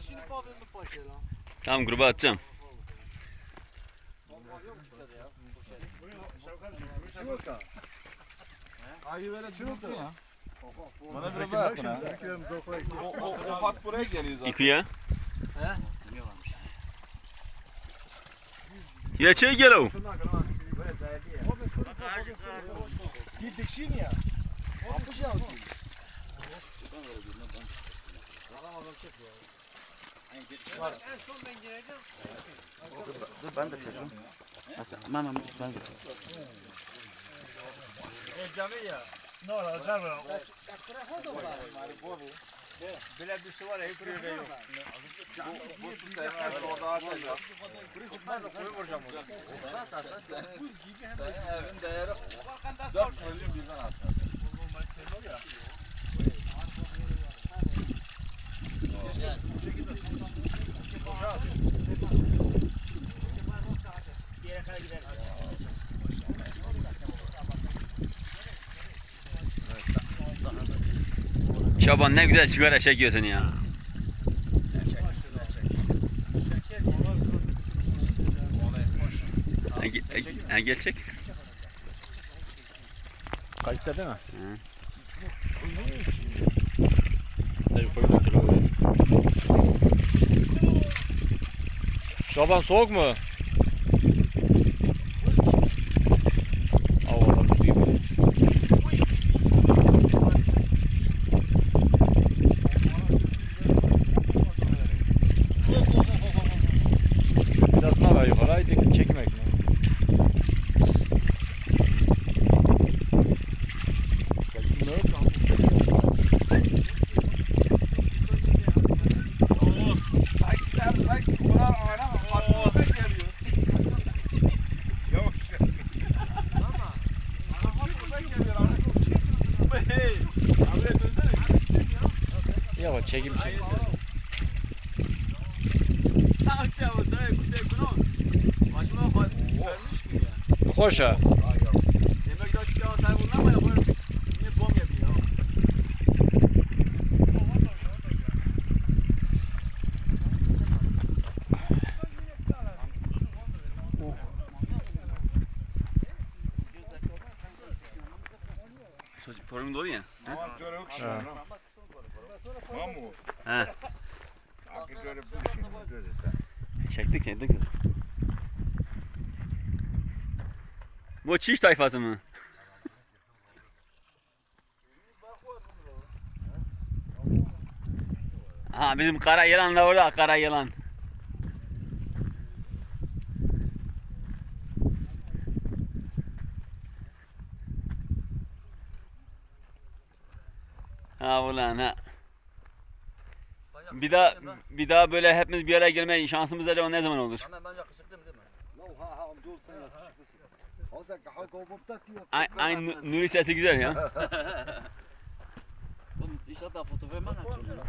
Bak şimdi pavyonun paşa lan. Tamam gruba atacağım. Bana bir bak ya. O, o, o hat buraya geliyor zaten. İkuya. Ya çay gel o. Bir dikşin ya. Yapmış ya. En son ben geleceğim. Dur ben de çekeyim. Hasan, Mama ben de çekeyim. Böyle bir su var ya hiç böyle yok. Bu su sevmez orada atacağım. Koyu vuracağım orada. Senin evin değeri Şaban ne güzel sigara çekiyorsun ya. Ha, ge- ha, ha, gel çek. Kayıtta değil mi? Hı. Tabii böyle. Şaban soğuk mu? Havalar buz gibi. Biraz mı var yukarı? Haydi çekmek mi? Bak sen bak bunlar oynama. Hat buraya geliyor. Yok. Ama. Ana hat buraya geliyor. Ana Hey. Abi dönsene. Yavaş çekim çekim. Akçavı dayı kutay kuno. Başıma koy. Vermiş mi ya? Hoş ha. Mamu. Akı görev bu işin görev. Çektik çektik. Bu çiş tayfası mı? Ha bizim kara yılan da orada kara yılan. Ha ulan ha. Bir daha bir daha böyle hepimiz bir araya gelme şansımız acaba ne zaman olur? Ama ben yakışıklıyım değil mi? Ha ha amca olsan yakışıklısın. O sen kaha kovupta diyor. Ay, ay Nu- Nuri sesi güzel ya. Oğlum inşallah fotoğrafı açıyorum.